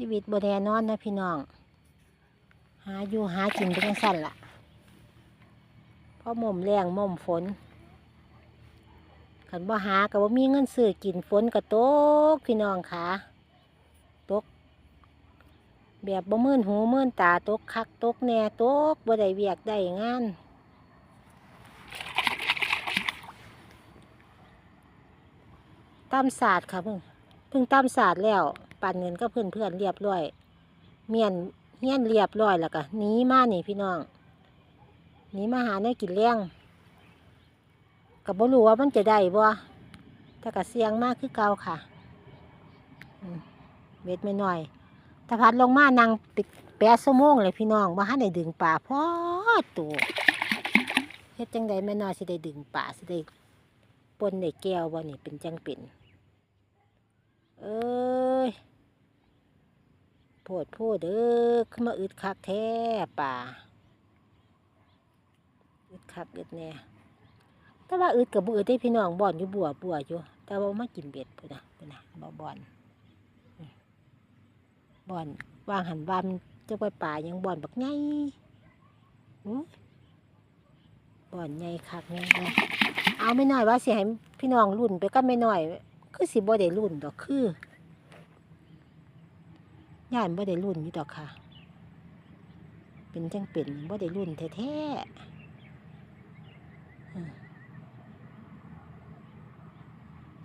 ชีวิตบ่แน่นอนนะพี่น้อง หาอยู่หากินไปจังสั่นล่ะเพราะหม่มแรงหม่มฝนขันบ่หาก็บ่ามีเงินซื้อกินฝนก็ตกพี่น้องค่ะตก แบบบ่มื่นหูมื่นตาตกคักตกแน่ตกบ่ได้เวียกได้งานตามศาสตร์ค่ะเพิ่งเพิ่งตามศาสตร์แล้ว ปันเงินก็เพื่อนเพื่อนเรียบร้อย เมียนเฮียนเรียบร้อยแล้วก็หนีมานี่พี่น้องหนีมาหาเนื้อกินเลี้ยงกับบ่รู้ว่ามันจะได้บ่แต่ก็เสียงมากคือเก่าค่ะเม็ดไม่น้อยถ้าพัดลงมานั่งติดแปดชั่วโมงเลยพี่น้องว่าให้ได้ดึงป่าพอตัวเฮ็ดจังใดแม่น้อยสิได้ดึงป่าสิได้ปนได้แก้วบ่นี่เป็นจังเป็นเอ้ย โพดโพดเด้อขึ้นมาอึดคักแท้ป่าอึดคักอึดแน่แต่ว่าอึดกับบ่อึดได้พี่น้องบ่อนอยู่บัวบัวอยู่ แต่ว่ามากินเบ็ดพุ่นนะพุ่นนะบ่บ่อนบ่อนวางหันวามนจะไปป่ายังบ่อนบักไงบ่อนใหญ่คักไงเอาไม่น้อยว่าสิให้พี่น้องรุ่นไปก็ไม่น้อย คือสิบ่ได้รุ่นดอกคือ ย่านบ่ได้รุ่นอยู่ดอกค่ะ เป็นจังเป็นบ่ได้รุ่นแท้ๆ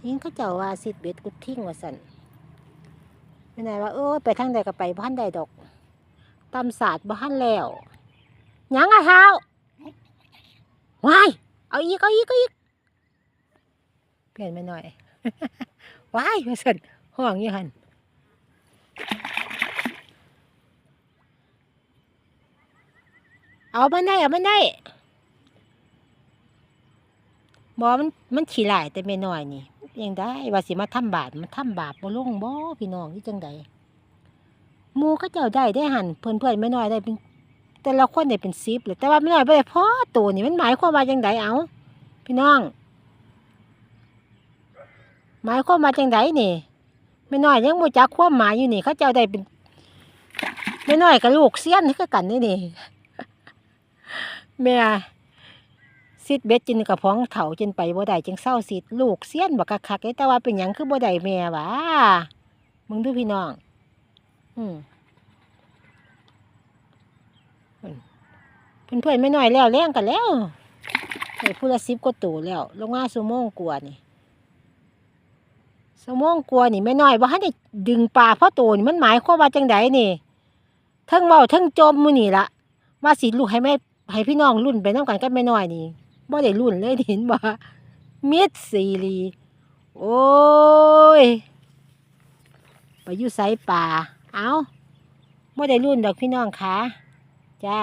ยิงเขาเจ้าว่าสิทธิ์เบ็ดกุดทิ้งว่าสันไม่นายว่าเออไปทางใดก็ไปบ้านใดดอกตำศาสตร์บ้านแล้วยังอะเท้าวายเอาอีกเอาอีกเอาอีกเปลี่ยนไปหน่อยวายว่าสันห้องยู่หัน เอามันได้ เอามันได้บอมันมันขี่หลายแต่ไม่น้อยนี่ยังได้ว่าสิมาทำบาปมันทำบาปบ่ลงบ่พี่น้องที่จังใดหมูเขาเจ้าได้ได้หันเพื่อนเพื่อนไม่น้อยได้เป็นแต่ละคนได้เป็นสิบเลยแต่ว่าไม่น้อยบ่ได้พอตัวนี่มันหมายความว่าจังใดเอาพี่น้อง หมายความมาจังไดนี่ไม่น้อยยังบ่จักความหมายอยู่นี่เขาเจ้าได้เป็นไม่น้อยกับลูกเสี้ยนคือกันนี่นี่ แม่ซิดเบ็ดจินกับพ้องเถาจินไปบ่ได้จึงเศร้าสิดลูกเสี้ยนบักคักๆเด้แต่ว่าเป็นหยังคือบ่ได้แม่วะมึงดูพี่น้อง อืมเพิ่นเพื่อนๆไม่น้อยแล้วแรงกันแล้วไอ้ผู้ละสิบก็ตัวแล้วลงมาสุโมงกว่านี่สมองกลัวนี่ไม่น้อยว่าให้ได้ดึงปลาเพราะโตนี่มันหมายความว่าจังไดนี่ทั้งเมาทั้งจมมือนี่ละว่าสิลูกให้แม่ ให้พี่น้องรุ่นไปน้องกันกันไม่น้อยนี่บ่ได้รุ่นเลยเห็นบ่มิดซีรีโอ้ยไปอยู่ไสป่า เอาบ่ได้รุ่นดอกพี่น้องคะจ้า